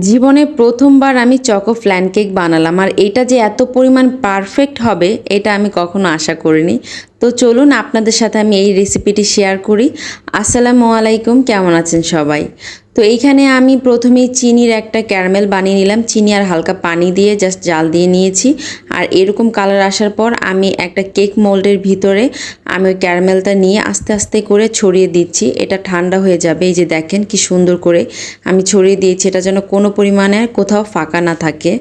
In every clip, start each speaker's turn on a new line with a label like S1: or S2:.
S1: জীবনে প্রথমবার আমি চকো ফ্ল্যান কেক বানালাম, আর এটা যে এত পরিমাণ পারফেক্ট হবে, এটা আমি কখনো আশা করিনি। তো চলুন আপনাদের সাথে আমি এই রেসিপিটি শেয়ার করি। আসসালামু আলাইকুম, কেমন আছেন সবাই? তো এইখানে আমি প্রথমেই চিনির একটা ক্যারামেল বানিয়ে নিলাম। চিনি আর হালকা পানি দিয়ে জাস্ট জাল দিয়ে নিয়েছি। আর এরকম কালার আসার পর আমি একটা কেক মোল্ডের ভিতরে আমি ওই ক্যারামেলটা নিয়ে আস্তে আস্তে করে ছড়িয়ে দিচ্ছি। এটা ঠান্ডা হয়ে যাবে, এই যে দেখেন কি সুন্দর করে আমি ছড়িয়ে দিয়েছি। এটা যেন কোনো পরিমাণে কোথাও ফাঁকা না থাকে।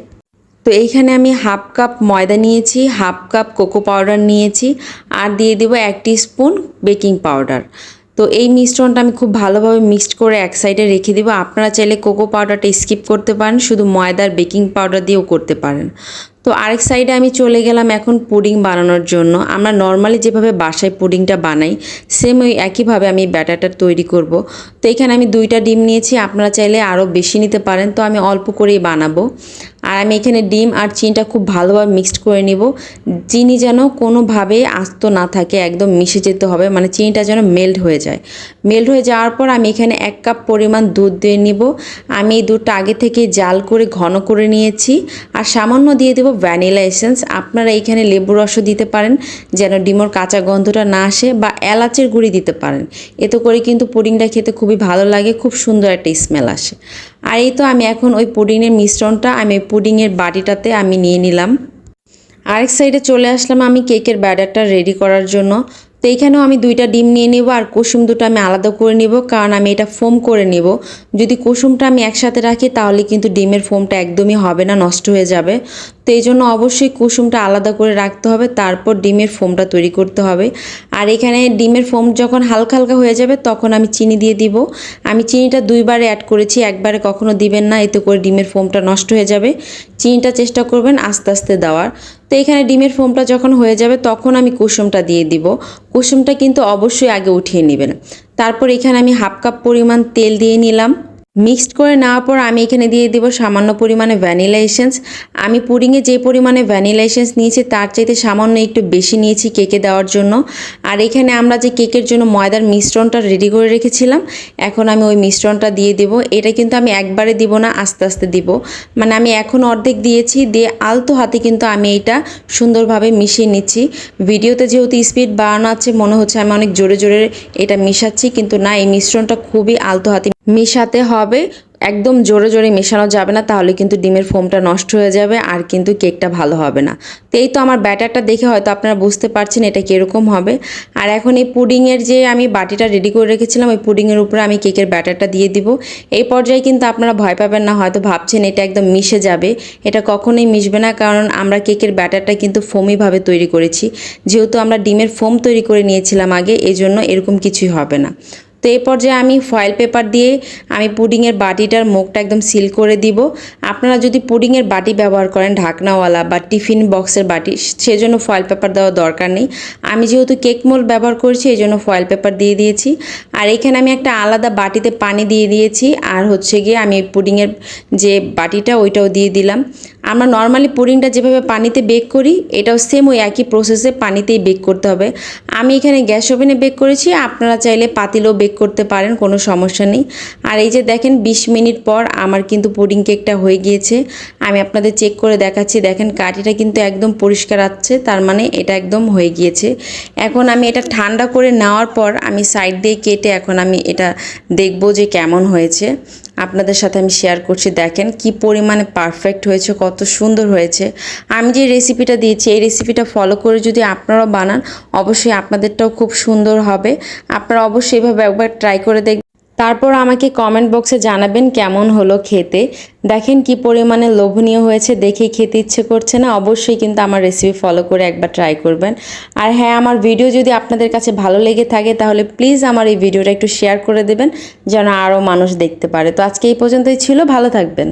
S1: তো এইখানে আমি হাফ কাপ ময়দা নিয়েছি, হাফ কাপ কোকো পাউডার নিয়েছি আর দিয়ে দেব এক টি স্পুন বেকিং পাউডার। তো এই মিশ্রণটা আমি খুব ভালোভাবে মিক্সড করে এক সাইডে রেখে দেবো। আপনারা চাইলে কোকো পাউডারটা স্কিপ করতে পারেন, শুধু ময়দার বেকিং পাউডার দিয়েও করতে পারেন। তো আরেক সাইডে আমি চলে গেলাম এখন পুডিং বানানোর জন্য। আমরা নর্মালি যেভাবে বাসায় পুডিংটা বানাই, সেম ওই একইভাবে আমি ব্যাটারটা তৈরি করব। তো এখানে আমি দুইটা ডিম নিয়েছি, আপনারা চাইলে আরও বেশি নিতে পারেন। তো আমি অল্প করেই বানাবো। আর আমি এখানে ডিম আর চিনিটা খুব ভালোভাবে মিক্সড করে নিব। চিনি যেন কোনোভাবে আস্ত না থাকে, একদম মিশে যেতে হবে মানে চিনিটা যেন মেল্ট হয়ে যায়। মেল্ট হয়ে যাওয়ার পর আমি এখানে এক কাপ পরিমাণ দুধ দিয়ে নিব। আমি এই দুধটা আগে থেকে জাল করে ঘন করে নিয়েছি আর সামান্য দিয়ে দেবো ভ্যানিলা এসেন্স। আপনারা এখানে লেবু রসও দিতে পারেন, যেন ডিমোর কাঁচা গন্ধটা না আসে বা এলাচের গুঁড়ি দিতে পারেন। এতে করে কিন্তু পুডিংটা খেতে খুবই ভালো লাগে, খুব সুন্দর একটা স্মেল আসে। আর এই তো আমি এখন ওই পুডিংয়ের মিশ্রণটা, আমি পুডিংয়ের বাটিটাতে আমি নিয়ে নিলাম। আরেক সাইডে চলে আসলাম আমি কেকের ব্যাটারটা রেডি করার জন্য। তো এইখানেও আমি দুইটা ডিম নিয়ে নেব আর কুসুম দুটো আমি আলাদা করে নিব, কারণ আমি এটা ফোম করে নেব। যদি কুসুমটা আমি একসাথে রাখি, তাহলে কিন্তু ডিমের ফোমটা একদমই হবে না, নষ্ট হয়ে যাবে। তো এই জন্য অবশ্যই কুসুমটা আলাদা করে রাখতে হবে, তারপর ডিমের ফোমটা তৈরি করতে হবে। আর এখানে ডিমের ফোম যখন হালকা হালকা হয়ে যাবে, তখন আমি চিনি দিয়ে দিব। আমি চিনিটা দুইবারে অ্যাড করেছি, একবারে কখনো দিবেন না, এতে করে ডিমের ফোমটা নষ্ট হয়ে যাবে। চিনিটা চেষ্টা করবেন আস্তে আস্তে দেওয়ার। তো এখানে ডিমের ফোমটা যখন হয়ে যাবে, তখন আমি কুসুমটা দিয়ে দিব। কুসুমটা কিন্তু অবশ্যই আগে উঠিয়ে নেবেন। তারপর এখানে আমি হাফ কাপ পরিমাণ তেল দিয়ে নিলাম। মিক্সড করে নেওয়ার পর আমি এখানে দিয়ে দিব সামান্য পরিমাণে ভ্যানিলা এসেন্স। আমি পুডিংয়ে যে পরিমাণে ভ্যানিলা এসেন্স নিয়েছি, তার চাইতে সামান্য একটু বেশি নিয়েছি কেকে দেওয়ার জন্য। আর এখানে আমরা যে কেকের জন্য ময়দার মিশ্রণটা রেডি করে রেখেছিলাম, এখন আমি ওই মিশ্রণটা দিয়ে দেব। এটা কিন্তু আমি একবারে দিব না, আস্তে আস্তে দিব। মানে আমি এখন অর্ধেক দিয়েছি, দিয়ে আলতো হাতে কিন্তু আমি এটা সুন্দরভাবে মিশিয়ে নিচ্ছি। ভিডিওতে যেহেতু স্পিড বাড়ানো আছে, মনে হচ্ছে আমি অনেক জোরে জোরে এটা মিশাচ্ছি, কিন্তু না, এই মিশ্রণটা খুবই আলতো হাতে মেশাতে হবে। একদম জোরে জোরে মেশানো যাবে না, তাহলে কিন্তু ডিমের ফোমটা নষ্ট হয়ে যাবে আর কিন্তু কেকটা ভালো হবে না। তো এই তো আমার ব্যাটারটা দেখে হয়তো আপনারা বুঝতে পারছেন এটা কীরকম হবে। আর এখন এই পুডিংয়ের যে আমি বাটিটা রেডি করে রেখেছিলাম, ওই পুডিংয়ের উপরে আমি কেকের ব্যাটারটা দিয়ে দিব। এই পর্যায়ে কিন্তু আপনারা ভয় পাবেন না, হয়তো ভাবছেন এটা একদম মিশে যাবে। এটা কখনোই মিশবে না, কারণ আমরা কেকের ব্যাটারটা কিন্তু ফোমিভাবে তৈরি করেছি। যেহেতু আমরা ডিমের ফোম তৈরি করে নিয়েছিলাম আগে এই জন্য এরকম কিছুই হবে না। তো এই পর্যায়ে আমি ফয়েল পেপার দিয়ে আমি পুডিংয়ের বাটিটার মুখটা একদম সিল করে দিব। আপনারা যদি পুডিংয়ের বাটি ব্যবহার করেন, ঢাকনাওয়ালা বা টিফিন বক্সের বাটি, সেজন্য ফয়েল পেপার দেওয়ার দরকার নেই। আমি যেহেতু কেক মোল ব্যবহার করেছি, এই জন্য ফয়েল পেপার দিয়ে দিয়েছি। আর এখানে আমি একটা আলাদা বাটিতে পানি দিয়ে দিয়েছি। আর হচ্ছে গিয়ে আমি পুডিংয়ের যে বাটিটা, ওইটাও দিয়ে দিলাম। আমরা নর্মালি পুডিংটা যেভাবে পানিতে বেক করি, এটাও সেম ওই একই প্রসেসে পানিতেই বেক করতে হবে। আমি এখানে গ্যাস ওভেনে বেক করেছি, আপনারা চাইলে পাতিলেও বেক করতে পারেন, কোনো সমস্যা নেই। আর এই যে দেখেন ২০ মিনিট পর আমার কিন্তু পুডিং কেকটা হয়ে গিয়েছে। আমি আপনাদের চেক করে দেখাচ্ছি, দেখেন কাঠিটা কিন্তু একদম পরিষ্কার আছে, তার মানে এটা একদম হয়ে গিয়েছে। এখন আমি এটা ঠান্ডা করে নেওয়ার পর আমি সাইড দিয়ে কেটে এখন আমি এটা দেখব যে কেমন হয়েছে। আপনাদের সাথে আমি শেয়ার করছি, দেখেন কি পরিমাণে পারফেক্ট হয়েছে, কত সুন্দর হয়েছে। আমি যে রেসিপিটা দিয়েছি, এই রেসিপিটা ফলো করে যদি আপনারাও বানান, অবশ্যই আপনাদেরটাও খুব সুন্দর হবে। আপনারা অবশ্যই এভাবে একবার ট্রাই করে দেখ তারপর আমাকে কমেন্ট বক্সে জানাবেন কেমন হলো খেতে। দেখেন কি পরিমাণে লোভনীয় হয়েছে, দেখে খেতে ইচ্ছে করছে না। অবশ্যই কিন্তু আমার রেসিপি ফলো করে একবার ট্রাই করবেন। আর হ্যাঁ আমার ভিডিও যদি আপনাদের কাছে ভালো লেগে থাকে, তাহলে প্লিজ আমার এই ভিডিওটা একটু শেয়ার করে দেবেন, যেন আরও মানুষ দেখতে পারে। তো আজকে এই পর্যন্তই ছিল, ভালো থাকবেন।